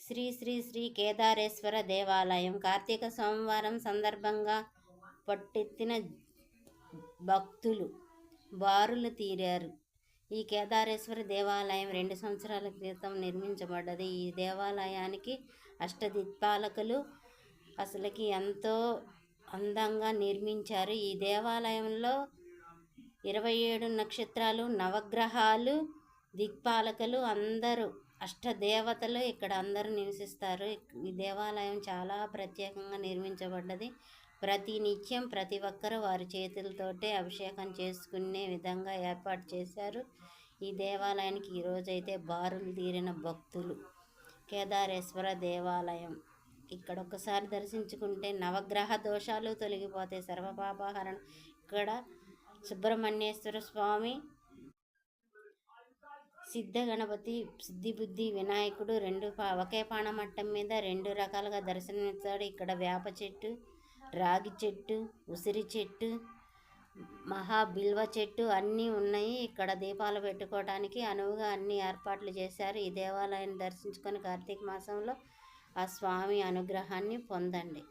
శ్రీ శ్రీ శ్రీ కేదారేశ్వర దేవాలయం. కార్తీక సోమవారం సందర్భంగా పట్టెత్తిన భక్తులు బారులు తీరారు. ఈ కేదారేశ్వర దేవాలయం రెండు సంవత్సరాల క్రితం నిర్మించబడ్డది. ఈ దేవాలయానికి అష్టదిక్పాలకులు అసలుకి ఎంతో అందంగా నిర్మించారు. ఈ దేవాలయంలో ఇరవై ఏడు నక్షత్రాలు నవగ్రహాలు దిక్పాలకులు అందరూ అష్టదేవతలు ఇక్కడ అందరూ నివసిస్తారు. ఈ దేవాలయం చాలా ప్రత్యేకంగా నిర్మించబడ్డది. ప్రతి నిత్యం ప్రతి ఒక్కరు వారి చేతులతోటే అభిషేకం చేసుకునే విధంగా ఏర్పాటు చేశారు. ఈ దేవాలయానికి ఈరోజైతే బారులు తీరిన భక్తులు. కేదారేశ్వర దేవాలయం. ఇక్కడ ఒకసారి దర్శించుకుంటే నవగ్రహ దోషాలు తొలగిపోతాయి. సర్వపాపహరణ. ఇక్కడ సుబ్రహ్మణ్యేశ్వర స్వామి సిద్ధ గణపతి సిద్ధిబుద్ధి వినాయకుడు రెండు పా- ఒకే పానమట్టం మీద రెండు రకాలుగా దర్శనమిస్తాడు. ఇక్కడ వేప చెట్టు రాగి చెట్టు ఉసిరి చెట్టు మహాబిల్వ చెట్టు అన్నీ ఉన్నాయి. ఇక్కడ దీపాలు పెట్టుకోవడానికి అనువుగా అన్ని ఏర్పాట్లు చేశారు. ఈ దేవాలయాన్ని దర్శించుకొని కార్తీక మాసంలో ఆ స్వామి అనుగ్రహాన్ని పొందండి.